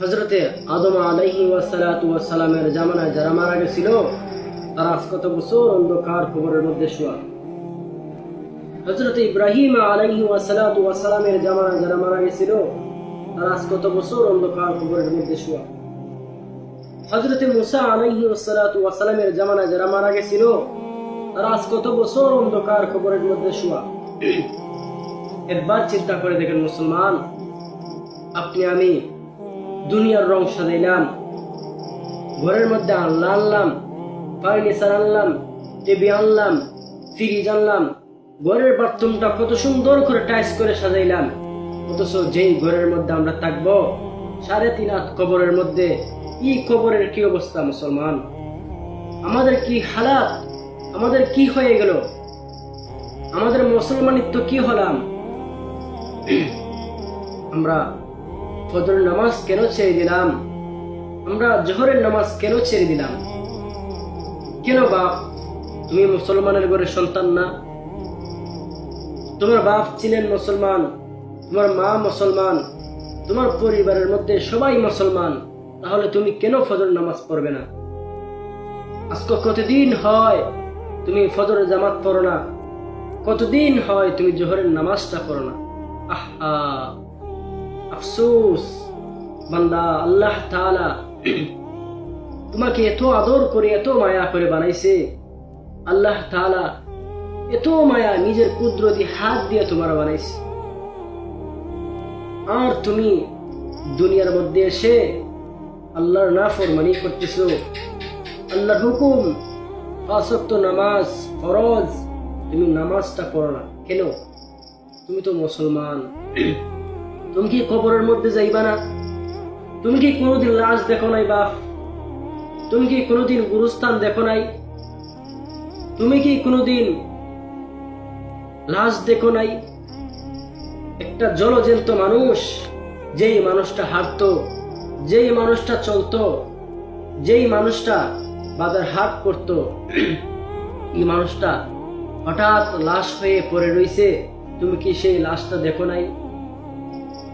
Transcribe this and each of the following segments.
হজরতে আদম আলাইহি ওয়াসালাতু ওয়াসালামের জামানায় যারা মারা গেছিল তারা আজ কত বছর অন্ধকার কবরের মধ্যে শোয়া। হজরতে ইব্রাহিম আলাইহি ওয়াসালাতু ওয়াসালামের জামানায় যারা মারা গেছিল তারা আজ কত বছর অন্ধকার কবরের মধ্যে শোয়া। হজরতে মুসা আলাইহি ওয়াসালাতু ওয়াসালামের জামানায় যারা মারা গেছিল তারা আজ কত বছর অন্ধকার কবরের মধ্যে শোয়া। একবার চিন্তা করে দেখেন মুসলমান আপনি আমি দুনিয়ার রং সাজাইলাম। ঘরের মধ্যে আল্লাহ আনলাম ফার্নিচার আনলাম, টিভি আনলাম ফ্রিজ আনলাম। ঘরের বাথরুমটা কত সুন্দর করে টাইস করে সাজাইলাম। অথচ যেই ঘরের মধ্যে আমরা থাকব, সাড়ে তিন হাত কবরের মধ্যে, ই কবরের কি অবস্থা মুসলমান? আমাদের কি হালাত? আমাদের কি হয়ে গেল? আমাদের মুসলমানিত্ব কি হলাম? আমরা ফজর নামাজ কেন ছেড়ে দিলাম? আমরা জোহরের নামাজ কেন ছেড়ে দিলাম? কেন বাপ, তুমি মুসলমানের ঘরের সন্তান না? তোমার বাপ ছিলেন মুসলমান, তোমার মা মুসলমান, তোমার পরিবারের মধ্যে সবাই মুসলমান, তাহলে তুমি কেন ফজর নামাজ পড়বে না? আজকে কতদিন হয় তুমি ফজর জামাত পড়ো না? কতদিন হয় তুমি জোহরের নামাজটা পড়ো না? আহা! আফসোস। বান্দা, আল্লাহ তাআলা তোমাকে এত আদর করে, এত মায়া করে বানাইছে। আল্লাহ তাআলা এত মায়া নিজের কুদরতি হাত দিয়ে তোমার বানাইছে। আর তুমি দুনিয়ার মধ্যে এসে আল্লাহর নাফরমানি করতেছো। আল্লাহর হুকুম আসক্ত নামাজ, ফরজ। তুমি নামাজটা পড়ো না। কেন? তুমি তো মুসলমান। তুমি কি কবরের মধ্যে যাইবা না? তুমি কি কোনোদিন লাশ দেখো নাই বাপ? তুমি কি কোনোদিন গুরুস্থান দেখো নাই? তুমি কি কোনোদিন লাশ দেখো নাই? একটা জলজন্ত মানুষ, যেই মানুষটা হাঁটতো, যেই মানুষটা চলতো, যেই মানুষটা বাজার হাট করতো, এই মানুষটা হঠাৎ লাশ হয়ে পড়ে রইছে। তুমি কি সেই লাশটা দেখো নাই?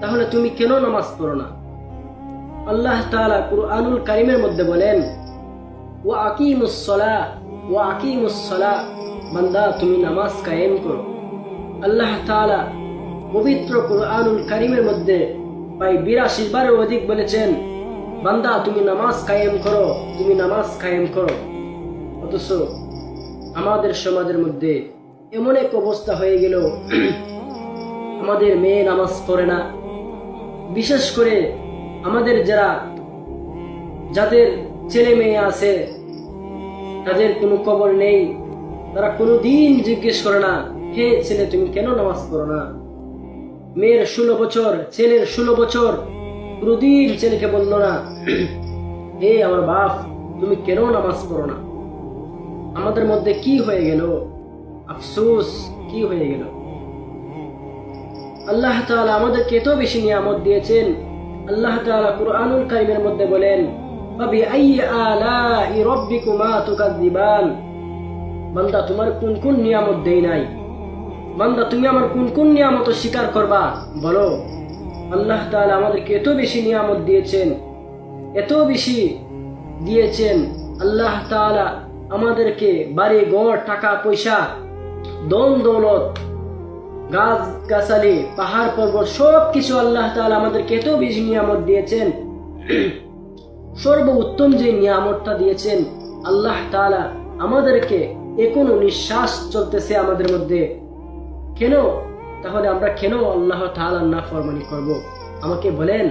তাহলে তুমি কেন নামাজ পড়ো না? আল্লাহ তাআলা কুরআনুল কারিমের মধ্যে বলেন, ওয়া আকিমুস সালা ওয়া আকিমুস সালা বান্দা, তুমি নামাজ কায়েম করো। আল্লাহ তাআলা পবিত্র কুরআনুল কারিমের মধ্যে প্রায় বিরাশি বারের অধিক বলেছেন, বান্দা, তুমি নামাজ কায়েম করো, তুমি নামাজ কায়েম করো। অথচ আমাদের সমাজের মধ্যে এমন এক অবস্থা হয়ে গেল, আমাদের মেয়ে নামাজ পড়ে না। বিশেষ করে আমাদের যারা যাদের ছেলে মেয়ে আছে, তাদের কোনো খবর নেই। তারা কোনো দিন জিজ্ঞেস করে না, হে ছেলে, তুমি কেন নামাজ পড়ো না? মেয়ের ষোলো বছর, ছেলের ষোলো বছর, কোনোদিন ছেলেকে বলল না, হে আমার বাপ, তুমি কেন নামাজ পড়ো না? আমাদের মধ্যে কি হয়ে গেল? আফসোস, কি হয়ে গেল? আল্লাহ তাআলা আমাদেরকে এত বেশি নিয়ামত দিয়েছেন। আল্লাহ তাআলা কুরআনুল কারীমের মধ্যে বলেন বান্দা, তোমার কোন কোন নিয়ামত দেই নাই? বান্দা, তুমি আমার কোন কোন নিয়ামত স্বীকার করবা? বলো। আল্লাহ তাআলা আমাদেরকে এত বেশি নিয়ামত দিয়েছেন, এত বেশি দিয়েছেন। আল্লাহ তাআলা আমাদেরকে বাড়ি ঘর, টাকা, পয়সা দন দৌলত গাছ গাছালি পাহাড় পর্বত সব কিছু আল্লাহ তালা আমাদেরকে এত বেশি নিয়ামত দিয়েছেন। সর্ব উত্তম যে নিয়ামতটা দিয়েছেন, আল্লাহ তালা আমাদেরকে এখনও নিঃশ্বাস চলতেছে আমাদের মধ্যে। কেন? তাহলে আমরা কেন আল্লাহ তাআলার না ফরমানি করব? আমাকে বলেন।